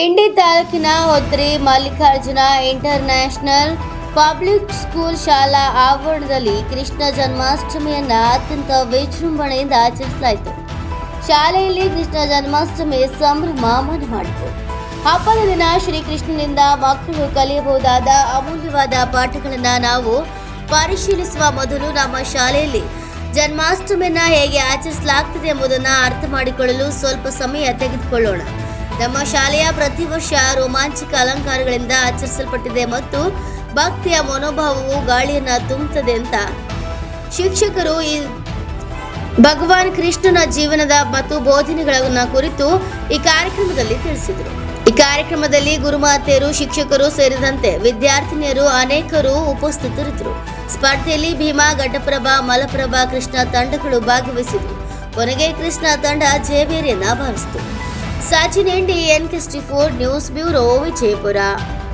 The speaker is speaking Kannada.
ಇಂಡಿ ತಾಲೂಕಿನ Hotri Mallikarjuna international public school ಶಾಲಾ ಆವರಣದಲ್ಲಿ ಕೃಷ್ಣ ಜನ್ಮಾಷ್ಟಮಿಯನ್ನ ಅತ್ಯಂತ ವಿಜೃಂಭಣೆಯಿಂದ ಆಚರಿಸಲಾಯಿತು. ಶಾಲೆಯಲ್ಲಿ ಕೃಷ್ಣ ಜನ್ಮಾಷ್ಟಮಿ ಸಂಭ್ರಮ ಮನೆ ಮಾಡಿತು. ಹಬ್ಬದ ದಿನ ಶ್ರೀಕೃಷ್ಣನಿಂದ ಮಕ್ಕಳು ಕಲಿಯಬಹುದಾದ ಅಮೂಲ್ಯವಾದ ಪಾಠಗಳನ್ನು ನಾವು ಪರಿಶೀಲಿಸುವ ಮೊದಲು ನಮ್ಮ ಶಾಲೆಯಲ್ಲಿ ಜನ್ಮಾಷ್ಟಮಿಯನ್ನು ಹೇಗೆ ಆಚರಿಸಲಾಗ್ತದೆ ಎಂಬುದನ್ನು ಅರ್ಥ ಮಾಡಿಕೊಳ್ಳಲು ಸ್ವಲ್ಪ ಸಮಯ ತೆಗೆದುಕೊಳ್ಳೋಣ. ನಮ್ಮ ಶಾಲೆಯ ಪ್ರತಿ ವರ್ಷ ರೋಮಾಂಚಕ ಅಲಂಕಾರಗಳಿಂದ ಆಚರಿಸಲ್ಪಟ್ಟಿದೆ ಮತ್ತು ಭಕ್ತಿಯ ಮನೋಭಾವವು ಗಾಳಿಯನ್ನು ತುಂಬುತ್ತದೆ ಅಂತ. ಶಿಕ್ಷಕರು ಈ ಭಗವಾನ್ ಕೃಷ್ಣನ ಜೀವನದ ಮತ್ತು ಬೋಧನೆಗಳನ್ನು ಕುರಿತು ಈ ಕಾರ್ಯಕ್ರಮದಲ್ಲಿ ತಿಳಿಸಿದರು. ಈ ಕಾರ್ಯಕ್ರಮದಲ್ಲಿ ಗುರುಮಾತೆಯರು, ಶಿಕ್ಷಕರು ಸೇರಿದಂತೆ ವಿದ್ಯಾರ್ಥಿನಿಯರು ಅನೇಕರು ಉಪಸ್ಥಿತರಿದ್ದರು. ಸ್ಪರ್ಧೆಯಲ್ಲಿ ಭೀಮಾ, ಘಟಪ್ರಭಾ, ಮಲಪ್ರಭಾ, ಕೃಷ್ಣ ತಂಡಗಳು ಭಾಗವಹಿಸಿದ್ರು ಕೊನೆಗೆ ಕೃಷ್ಣ ತಂಡ ಜೇಬೇರಿಯನ್ನ ಬಾರಿಸಿತು Sachin and sixty four news bureau Vijayapura.